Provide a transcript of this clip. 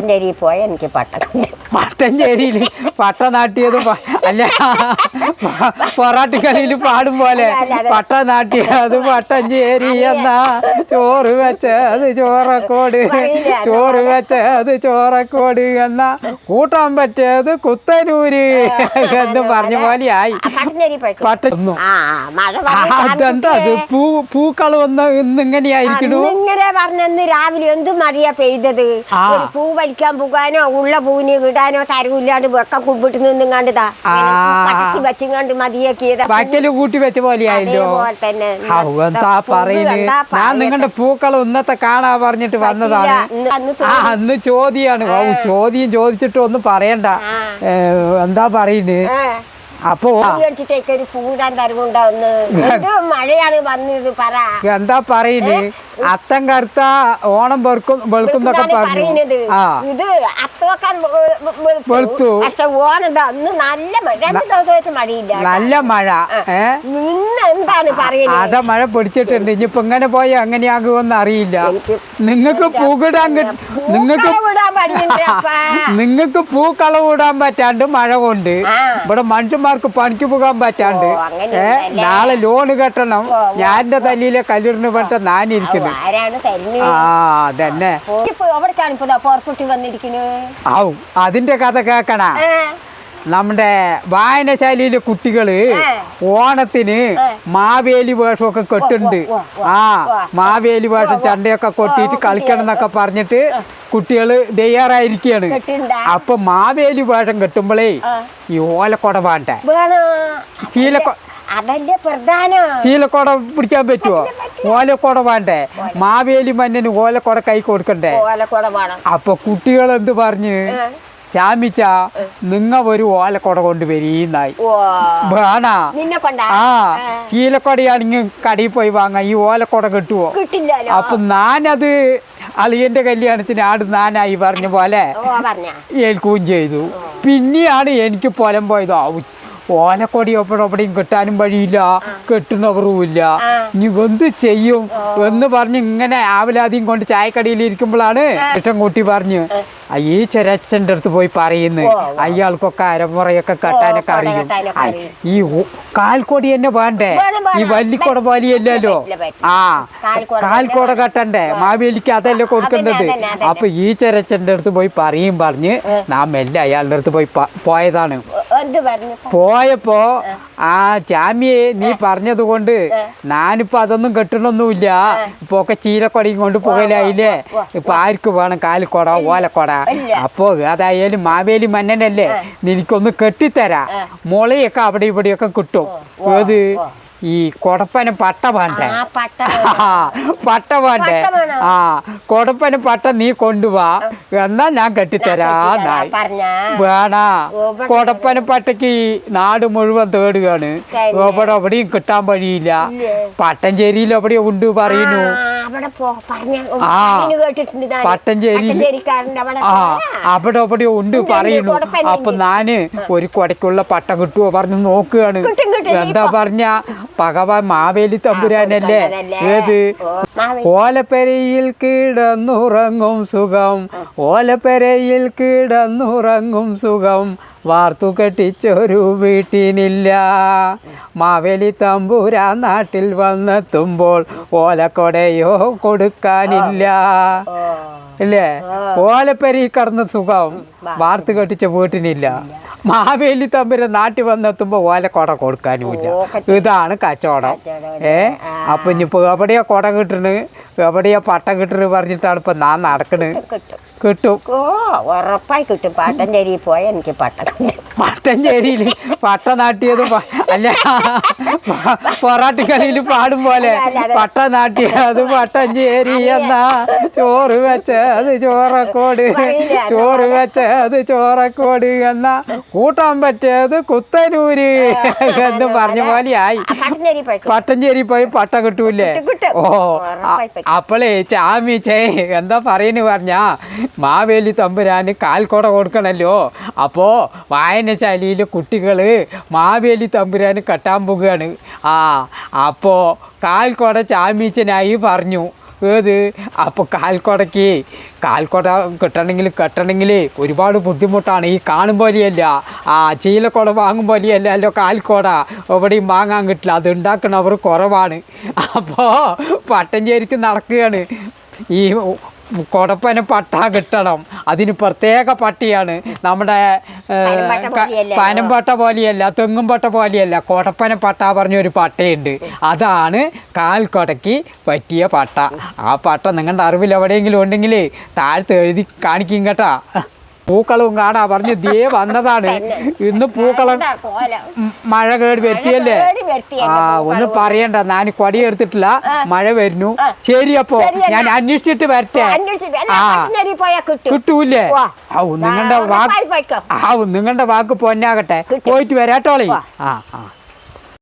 പട്ടഞ്ചേരി പോയ എനിക്ക് പട്ടം പട്ടഞ്ചേരിയിൽ പട്ട നാട്ടിയതും അല്ല. പൊറാട്ടിക്കളിയിൽ പാടും പോലെ. പട്ട നാട്ടിയ അത് പട്ടഞ്ചേരി എന്നാ ചോറ് വെച്ച അത് ചോറക്കോട് ചോറ് വെച്ച അത് ചോറക്കോട് എന്നാ കൂട്ടാൻ പറ്റിയത് കുത്തനൂര് എന്ന് പറഞ്ഞ പോലെ ആയി പട്ടുന്നു അതെന്താ അത്? പൂ പൂക്കൾ ഒന്ന് ഇന്ന് ഇങ്ങനെയായിരിക്കണു ഇങ്ങനെ പറഞ്ഞന്ന് രാവിലെ എന്തും മഴയാ പെയ്തത്? പൂ വലിക്കാൻ പോകാനോ ഉള്ള പൂവിന് വിടാനോ തരവില്ലാണ്ട് വെക്ക കുമ്പിട്ട് നിന്നുങ്ങാണ്ട്. പടക്കി വെച്ചുങ്ങാണ്ട് മതിയാക്കിയതാ. ബാക്കിൽ കൂട്ടി വെച്ച പോലെയായല്ലോ. അതേപോലെ തന്നെ. എന്താ കണ്ടാ ഞാൻ. നിങ്ങളുടെ പൂക്കൾ ഇന്നത്തെ കാണാ പറഞ്ഞിട്ട് വന്നതാണ്. ഇന്ന് അന്ന് ആ അന്ന് ചോദ്യാണ്. ഓ ചോദ്യം ചോദിച്ചിട്ട് ഒന്നും പറയണ്ട. ഏ, എന്താ പറയുന്നത്. അപ്പോ ഒരു പൂടാൻ തരവുണ്ടാവുന്നു. മഴയാണ് വന്നത് പറ. എന്താ പറയുന്നത് അത്തം കറുത്ത ഓണം വെളുക്കും എന്നൊക്കെ പറഞ്ഞു. ഇത് അത്തോക്കാൻ വെളുത്തു. പക്ഷെ ഓണം നല്ല മഴ. രണ്ട് ദിവസമായിട്ട് മഴയില്ല നല്ല മഴ. ഏ? നിന്ന് എന്താണ് പറയുന്നത്? അത മഴ പിടിച്ചിട്ടുണ്ട്. ഇനിയിപ്പോ ഇങ്ങനെ പോയി എങ്ങനെയാകുമെന്ന് അറിയില്ല. നിങ്ങൾക്ക് പൂക്കിടാൻ കിട്ട നിങ്ങൾക്ക്. നിങ്ങൾക്ക് പൂക്കള വിടാൻ പറ്റാണ്ട് മഴ കൊണ്ട് ഇവിടെ മനുഷ്യന്മാർക്ക് പണിക്ക് പോകാൻ പറ്റാണ്ട്? നാളെ ലോണ് കെട്ടണം. ഞാൻ തല്ലിയിലെ കല്ലിടുന്ന പറഞ്ഞ ആ അതന്നെ. ഇപ്പൊ എവിടേക്കാണ് ഇപ്പൊ പുറപ്പെട്ടി വന്നിരിക്കുന്നത് ഔ അതിന്റെ കഥ കേക്കണ നമ്മുടെ വായനശാലയിലെ കുട്ടികൾ. ഓണത്തിന്. മാവേലി വേഷമൊക്കെ കെട്ടുണ്ട്. ആ മാവേലി വേഷം. ചണ്ടയൊക്കെ കൊട്ടിയിട്ട് കളിക്കണം എന്നൊക്കെ പറഞ്ഞിട്ട് കുട്ടികൾ തയ്യാറായിരിക്കുകയാണ് കെട്ടിണ്ടാ? അപ്പൊ മാവേലി വേഷം കെട്ടുമ്പോഴേ ഈ ഓലക്കൊട വേണ്ട? വേണോ? ചീലക്കൊ ചീലക്കൊട പിടിക്കാൻ പറ്റുമോ ഓലക്കൊട വേണ്ടേ? മാവേലി മന്നന് ഓലക്കൊട കൈ കൊടുക്കണ്ടേ? അപ്പൊ കുട്ടികൾ എന്ത് പറഞ്ഞ് ചാമിച്ച നിങ്ങ ഒരു ഓലക്കൊട കൊണ്ട് വരീന്നായി. വേണാ? ആ. ചീലക്കൊടയാണെങ്കിൽ കടയിൽ പോയി വാങ്ങാം. ഈ ഓലക്കൊട കിട്ടുവോ? അപ്പൊ ഞാനത് അളിയന്റെ കല്യാണത്തിന് ആട് നാനായി പറഞ്ഞ പോലെ ഏൽക്കുകയും ചെയ്തു. പിന്നെയാണ് എനിക്ക് പൊലം പോയത്. ഓലക്കൊടി ഒപ്പടൊപ്പടിയും കിട്ടാനും വഴിയില്ല. കെട്ടുന്നവറുമില്ല. ഇനി എന്ത് ചെയ്യും? എന്ന് പറഞ്ഞ് ഇങ്ങനെ ആവലാതിയും കൊണ്ട് ചായക്കടിയിൽ ഇരിക്കുമ്പോഴാണ് ഇഷ്ടംകുട്ടി പറഞ്ഞു പറഞ്ഞ് ഈ ചെരച്ചന്റെ അടുത്ത് പോയി പറയുന്നു. അയാൾക്കൊക്കെ അരമുറയൊക്കെ കെട്ടാനൊക്കെ അറിയും. ഈ കാൽക്കൊടി തന്നെ വേണ്ടേ? ഈ. വല്ലിക്കൊട പറ്റില്ല. ആ. കാൽക്കൊട കെട്ടണ്ടേ? മാവേലിക്ക് അതല്ലേ കൊടുക്കേണ്ടത്. അപ്പൊ ഈ ചെരച്ചന്റെ അടുത്ത് പോയി പറയും പറഞ്ഞ് നാം എല്ലാം അയാളുടെ അടുത്ത് പോയി പോയതാണ്. പോയപ്പോ ആ ചാമിയെ നീ പറഞ്ഞത് കൊണ്ട് ഞാനിപ്പോ അതൊന്നും കെട്ടണൊന്നുമില്ല. ഇപ്പൊ ഒക്കെ ചീലക്കൊടയും കൊണ്ട് പോകലായില്ലേ ഇപ്പൊ ആർക്ക് വേണം? കാലിക്കൊട ഓലക്കൊട. അപ്പോ അതായാലും മാവേലി മന്നനല്ലേ? നിനക്കൊന്ന് കെട്ടിത്തരാ. മുളയൊക്കെ അവിടെ ഇവിടെയൊക്കെ കിട്ടും. ഏത്? ഈ കൊടപ്പന പട്ട വേണ്ടേ ആ പട്ട വേണം. ആ കൊടപ്പന പട്ട നീ കൊണ്ടുവാ. എന്നാ ഞാൻ കെട്ടിത്തരാന്നായി വേണ. ഇവിടെ കൊടപ്പന പട്ടയ്ക്ക് ഈ നാട് മുഴുവൻ തേടുകയാണ്. എവിടെ എവിടെയും കിട്ടാൻ വഴിയില്ല? പട്ടഞ്ചേരിയിൽ എവിടെയോ ഉണ്ട് പറയുന്നു. പട്ടഞ്ചേരി ആ. അവിടെ എവിടെയോ ഉണ്ട് പറയുന്നു. അപ്പൊ ഞാൻ ഒരു കൊടയ്ക്കുള്ള പട്ടം കിട്ടുമോ പറഞ്ഞു നോക്കുകയാണ്. എന്താ. പറഞ്ഞ? ഭഗവാൻ മാവേലി തമ്പുരാനല്ലേ? ഏത്? ഓലപ്പെരയിൽ കിടന്നുറങ്ങും സുഖം. ഓലപ്പെരയിൽ കിടന്നുറങ്ങും സുഖം. വാർത്തു കെട്ടിച്ചൊരു വീട്ടിനില്ല. മാവേലി തമ്പുരാ നാട്ടിൽ വന്നെത്തുമ്പോൾ ഓലക്കൊടയോ കൊടുക്കാനില്ല. ഇല്ലേ? ഓലപ്പരി കടന്ന സുഖം. വാർത്ത് കെട്ടിച്ച വീട്ടിനില്ല. മാവേലി തമ്പുര നാട്ടിൽ വന്നെത്തുമ്പോ ഓല കൊട കൊടുക്കാനുമില്ല. ഇതാണ് കച്ചവടം. ഏ? അപ്പൊ ഇനിയിപ്പോ എവിടെയാ കൊട കിട്ടണ്? എവിടെയാ പട്ടം കിട്ടണ് പറഞ്ഞിട്ടാണ് ഇപ്പൊ ഞാൻ നടക്കണ്. കിട്ടും ഉറപ്പായി കിട്ടും. പട്ടഞ്ചേരി പോയ എനിക്ക് പട്ടം പട്ടഞ്ചേരിയിൽ പട്ട നാട്ടിയത് അല്ല പൊറാട്ടിക്കളിയിൽ പാടും പോലെ. അല്ല, അല്ല. പട്ട നാട്ടിയത് പട്ടഞ്ചേരി എന്നാ ചോറ് വെച്ചത് ചോറക്കോട്. വെച്ച അത്. ചോറ് വെച്ചത് ചോറക്കോട് എന്ന കൂട്ടാൻ പറ്റിയത് കുത്തനൂര്. എന്ന് പറഞ്ഞ പോലെയായി പട്ടഞ്ചേരി പോയി പട്ട കിട്ടൂലേ? കിട്ടും, കിട്ടും. ഓ അപ്പളേ പറ്റും. അപ്പോളേ ചാമി ചേ എന്താ പറയുന്നു പറഞ്ഞാ മാവേലി തമ്പുരാന് കാൽക്കോട കൊടുക്കണല്ലോ. അപ്പോ വായനശാലയിലെ കുട്ടികൾ മാവേലി തമ്പുരാന് കെട്ടാൻ പോകുകയാണ് ആ അപ്പോ കാൽക്കോട ചാമീച്ചനായി പറഞ്ഞു. ഏത് അപ്പോൾ കാൽക്കോടയ്ക്ക് കാൽക്കോട കിട്ടണമെങ്കിൽ കെട്ടണമെങ്കിൽ ഒരുപാട് ബുദ്ധിമുട്ടാണ്. ഈ കാണും പോലെയല്ല ആ ചീലക്കോട വാങ്ങും പോലെയല്ല അല്ലോ കാൽക്കോട. എവിടെയും വാങ്ങാൻ കിട്ടില്ല. അത് ഉണ്ടാക്കണവർ കുറവാണ്. അപ്പോൾ പട്ടഞ്ചേരിക്ക് നടക്കുകയാണ്. ഈ കൊടപ്പന പട്ട കിട്ടണം. അതിന് പ്രത്യേക പട്ടിയാണ്. നമ്മുടെ പനമ്പട്ട പോലെയല്ല. തെങ്ങും പട്ട പോലെയല്ല കൊടപ്പന പട്ട പറഞ്ഞൊരു പട്ടയുണ്ട്. അതാണ് കാൽ കൊടക്കി പറ്റിയ പട്ട. ആ പട്ട നിങ്ങളുടെ അറിവിൽ എവിടെയെങ്കിലും ഉണ്ടെങ്കിൽ താഴത്ത് എഴുതി കാണിക്കും കേട്ടാ. പൂക്കളവും കാണാ പറഞ്ഞു ദേ വന്നതാണ്. ഇന്ന് പൂക്കളം മഴ കേട് വരുത്തിയല്ലേ? ആ ഒന്നും പറയണ്ട. ഞാൻ കൊടി എടുത്തിട്ടില്ല. മഴ വരുന്നു. ശരി അപ്പോ. ഞാൻ അന്വേഷിച്ചിട്ട് വരട്ടെ. ആ. പട്ടിനരി പോയാ കിട്ടും. കിട്ടൂലേ വാ. ഔ നിങ്ങളുടെ ആ, വാക്ക് ആ നിങ്ങളുടെ വാക്ക് പൊന്നാകട്ടെ. പോയിട്ട് വരാട്ടോളേ ആ ആ.